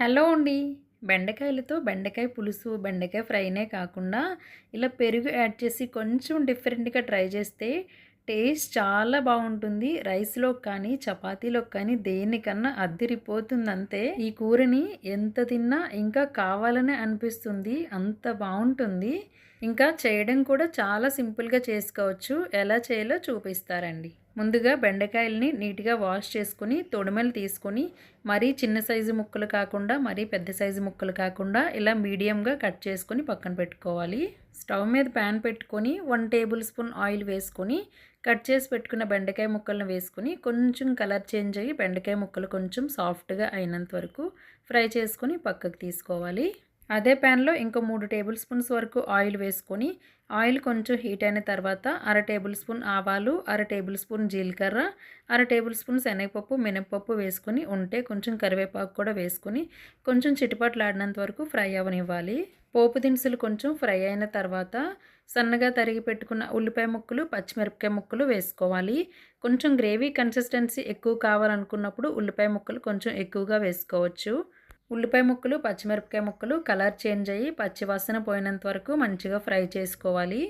Hello అండి. బెండకాయలతో బెండకాయ పులుసు బెండకాయ ఫ్రైనే కాకుండా ఇలా పెరుగు యాడ్ చేసి కొంచెం డిఫరెంట్గా ట్రై చేస్తే టేస్ట్ చాలా బాగుంటుంది. రైస్లో కానీ చపాతీలో కానీ దేనికన్నా అద్దిరిపోతుంది అంతే ఈ కూరని ఎంత తిన్నా ఇంకా కావాలనే అనిపిస్తుంది. అంత బాగుంటుంది. ఇంకా చేయడం కూడా చాలా సింపుల్గా చేసుకోవచ్చు. ఎలా చేయాలో చూపిస్తారండి. ముందుగా బెండకాయల్ని నీట్గా వాష్ చేసుకుని తొడిమెలు తీసుకొని మరీ చిన్న సైజు ముక్కలు కాకుండా మరీ పెద్ద సైజు ముక్కలు కాకుండా ఇలా మీడియంగా కట్ చేసుకొని పక్కన పెట్టుకోవాలి. స్టవ్ మీద ప్యాన్ పెట్టుకొని వన్ టేబుల్ స్పూన్ ఆయిల్ వేసుకొని కట్ చేసి పెట్టుకున్న బెండకాయ ముక్కలను వేసుకొని కొంచెం కలర్ చేంజ్ అయ్యి బెండకాయ ముక్కలు కొంచెం సాఫ్ట్గా అయినంత వరకు ఫ్రై చేసుకొని పక్కకు తీసుకోవాలి. అదే ప్యాన్లో ఇంకో మూడు టేబుల్ స్పూన్స్ వరకు ఆయిల్ వేసుకొని ఆయిల్ కొంచెం హీట్ అయిన తర్వాత అర టేబుల్ స్పూన్ ఆవాలు అర టేబుల్ స్పూన్ జీలకర్ర అర టేబుల్ స్పూన్ శనగపప్పు మినపప్పు వేసుకొని ఉంటే కొంచెం కరివేపాకు కూడా వేసుకొని కొంచెం చిటిపట్లాడినంత వరకు ఫ్రై అవనివ్వాలి. పోపు దినుసులు కొంచెం ఫ్రై అయిన తర్వాత సన్నగా తరిగి పెట్టుకున్న ఉల్లిపాయ ముక్కలు పచ్చిమిరపకాయ ముక్కలు వేసుకోవాలి. కొంచెం గ్రేవీ కన్సిస్టెన్సీ ఎక్కువ కావాలనుకున్నప్పుడు ఉల్లిపాయ ముక్కలు కొంచెం ఎక్కువగా వేసుకోవచ్చు. ఉల్లిపాయ ముక్కలు పచ్చిమిరపకాయ ముక్కలు కలర్ చేంజ్ అయ్యి పచ్చివాసన పోయినంత వరకు మంచిగా ఫ్రై చేసుకోవాలి.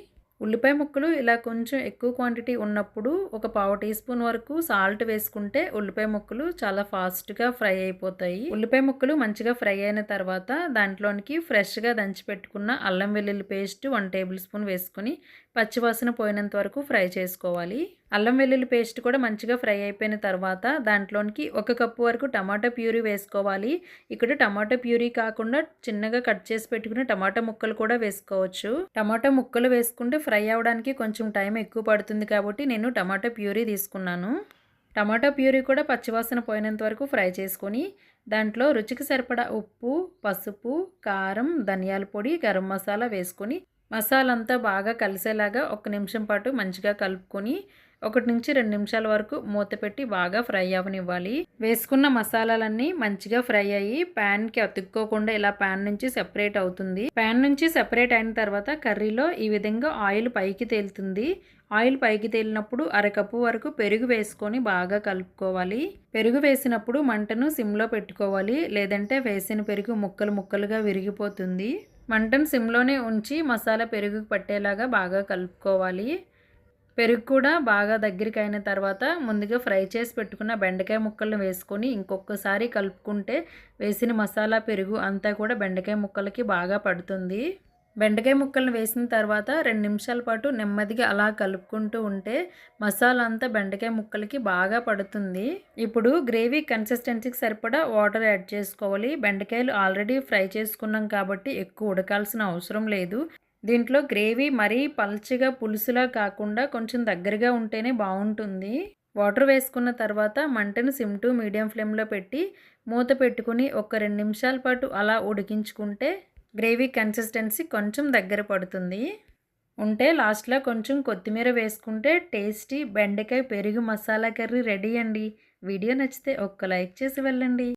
ఉల్లిపాయ ముక్కలు ఇలా కొంచెం ఎక్కువ క్వాంటిటీ ఉన్నప్పుడు ఒక పావు టీ స్పూన్ వరకు సాల్ట్ వేసుకుంటే ఉల్లిపాయ ముక్కలు చాలా ఫాస్ట్గా ఫ్రై అయిపోతాయి. ఉల్లిపాయ ముక్కలు మంచిగా ఫ్రై అయిన తర్వాత దాంట్లోనికి ఫ్రెష్గా దంచి పెట్టుకున్న అల్లం వెల్లుల్లి పేస్ట్ వన్ టేబుల్ స్పూన్ వేసుకొని పచ్చివాసన పోయినంత వరకు ఫ్రై చేసుకోవాలి. అల్లం వెల్లుల్లి పేస్ట్ కూడా మంచిగా ఫ్రై అయిపోయిన తర్వాత దాంట్లోనికి ఒక కప్పు వరకు టమాటా ప్యూరీ వేసుకోవాలి. ఇక్కడ టమాటా ప్యూరీ కాకుండా చిన్నగా కట్ చేసి పెట్టుకుని టమాటా ముక్కలు కూడా వేసుకోవచ్చు. టమాటా ముక్కలు వేసుకుంటే ఫ్రై అవ్వడానికి కొంచెం టైం ఎక్కువ పడుతుంది కాబట్టి నేను టమాటా ప్యూరీ తీసుకున్నాను. టమాటా ప్యూరీ కూడా పచ్చివాసన పోయినంత వరకు ఫ్రై చేసుకొని దాంట్లో రుచికి సరిపడా ఉప్పు పసుపు కారం ధనియాల పొడి గరం మసాలా వేసుకొని మసాలంతా బాగా కలిసేలాగా ఒక నిమిషం పాటు మంచిగా కలుపుకొని ఒకటి నుంచి రెండు నిమిషాల వరకు మూత పెట్టి బాగా ఫ్రై అవనివ్వాలి. వేసుకున్న మసాలాలన్నీ మంచిగా ఫ్రై అయ్యి ప్యాన్కి అతుక్కోకుండా ఇలా ప్యాన్ నుంచి సెపరేట్ అవుతుంది. ప్యాన్ నుంచి సెపరేట్ అయిన తర్వాత కర్రీలో ఈ విధంగా ఆయిల్ పైకి తేలుతుంది. ఆయిల్ పైకి తేలినప్పుడు అరకప్పు వరకు పెరుగు వేసుకొని బాగా కలుపుకోవాలి. పెరుగు వేసినప్పుడు మంటను సిమ్లో పెట్టుకోవాలి. లేదంటే వేసిన పెరుగు ముక్కలు ముక్కలుగా విరిగిపోతుంది. మంటను సిమ్లోనే ఉంచి మసాలా పెరుగు పట్టేలాగా బాగా కలుపుకోవాలి. పెరుగు కూడా బాగా దగ్గరికి అయిన తర్వాత ముందుగా ఫ్రై చేసి పెట్టుకున్న బెండకాయ ముక్కలను వేసుకొని ఇంకొకసారి కలుపుకుంటే వేసిన మసాలా పెరుగు అంతా కూడా బెండకాయ ముక్కలకి బాగా పడుతుంది. బెండకాయ ముక్కలను వేసిన తర్వాత రెండు నిమిషాల పాటు నెమ్మదిగా అలా కలుపుకుంటూ ఉంటే మసాలా అంతా బెండకాయ ముక్కలకి బాగా పడుతుంది. ఇప్పుడు గ్రేవీ కన్సిస్టెన్సీకి సరిపడా వాటర్ యాడ్ చేసుకోవాలి. బెండకాయలు ఆల్రెడీ ఫ్రై చేసుకున్నాం కాబట్టి ఎక్కువ ఉడకాల్సిన అవసరం లేదు. దీంట్లో గ్రేవీ మరీ పల్చగా పులుసులా కాకుండా కొంచెం దగ్గరగా ఉంటేనే బాగుంటుంది. వాటర్ వేసుకున్న తర్వాత మంటను సిమ్ టు మీడియం ఫ్లేమ్లో పెట్టి మూత పెట్టుకుని ఒక రెండు నిమిషాల పాటు అలా ఉడికించుకుంటే గ్రేవీ కన్సిస్టెన్సీ కొంచెం దగ్గర పడుతుంది. ఉంటే లాస్ట్లో కొంచెం కొత్తిమీర వేసుకుంటే టేస్టీ బెండకాయ పెరుగు మసాలా కర్రీ రెడీ అండి. వీడియో నచ్చితే ఒక్క లైక్ చేసి వెళ్ళండి.